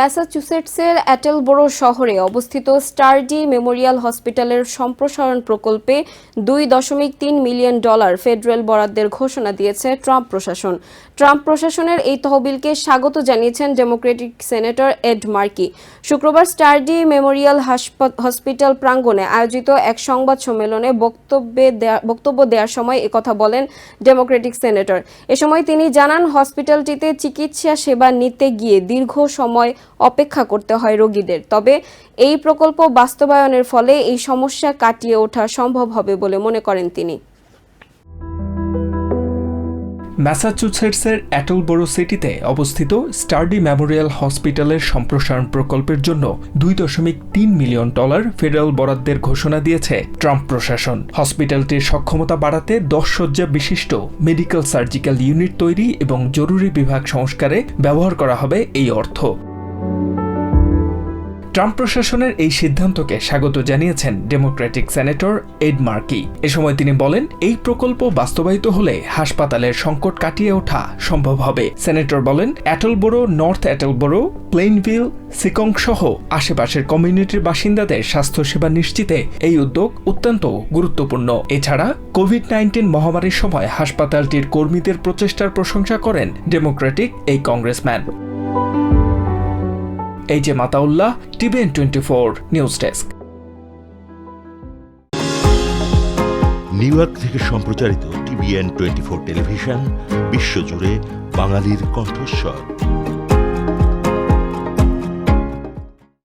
ম্যাসাচুসেটসের অ্যাটেলবোরো শহরে অবস্থিত স্টারডি মেমোরিয়াল হসপিটালের সম্প্রসারণ প্রকল্পে দুই দশমিক তিন মিলিয়ন ডলার ফেডারেল বরাদ্দের ঘোষণা দিয়েছে ট্রাম্প প্রশাসন। ট্রাম্প প্রশাসনের এই তহবিলকে স্বাগত জানিয়েছেন ডেমোক্রেটিক সেনেটর এড মার্কি। শুক্রবার স্টারডি মেমোরিয়াল হাসপা- হসপিটাল প্রাঙ্গণে আয়োজিত এক সংবাদ সম্মেলনে বক্তব্যে বক্তব্য দেওয়ার সময় একথা বলেন ডেমোক্রেটিক সেনেটর। এ সময় তিনি জানান, হসপিটালটিতে চিকিৎসা সেবা নিতে গিয়ে দীর্ঘ সময় অপেক্ষা করতে হয় রোগীদের। তবে এই প্রকল্প বাস্তবায়নের ফলে এই সমস্যা কাটিয়ে ওঠা সম্ভব হবে বলে মনে করেন তিনি। ম্যাসাচুসেটসের অ্যাটলবোরো সিটিতে অবস্থিত স্টার্ডি মেমোরিয়াল হসপিটালের সম্প্রসারণ প্রকল্পের জন্য দুই দশমিক তিন মিলিয়ন ডলার ফেডারেল বরাদ্দের ঘোষণা দিয়েছে ট্রাম্প প্রশাসন। হসপিটালটির সক্ষমতা বাড়াতে দশ শয্যা বিশিষ্ট মেডিকেল সার্জিক্যাল ইউনিট তৈরি এবং জরুরি বিভাগ সংস্কারে ব্যবহার করা হবে এই অর্থ। ট্রাম্প প্রশাসনের এই সিদ্ধান্তকে স্বাগত জানিয়েছেন ডেমোক্রেটিক সেনেটর এড মার্কি। এ সময় তিনি বলেন, এই প্রকল্প বাস্তবায়িত হলে হাসপাতালের সংকট কাটিয়ে ওঠা সম্ভব হবে। সেনেটর বলেন, অ্যাটলবোরো, নর্থ অ্যাটলবোরো, প্লেইনভিল, সিকং সহ আশেপাশের কমিউনিটির বাসিন্দাদের স্বাস্থ্যসেবা নিশ্চিতে এই উদ্যোগ অত্যন্ত গুরুত্বপূর্ণ। এছাড়া, কোভিড নাইন্টিন মহামারীর সময় হাসপাতালটির কর্মীদের প্রচেষ্টার প্রশংসা করেন ডেমোক্রেটিক এই কংগ্রেসম্যান। এই যে Mataullah, TVN twenty four news desk. New York থেকে সম্প্রচারিত টিভিএন টোয়েন্টি ফোর টেলিভিশন, বিশ্বজুড়ে বাঙালির কণ্ঠস্বর।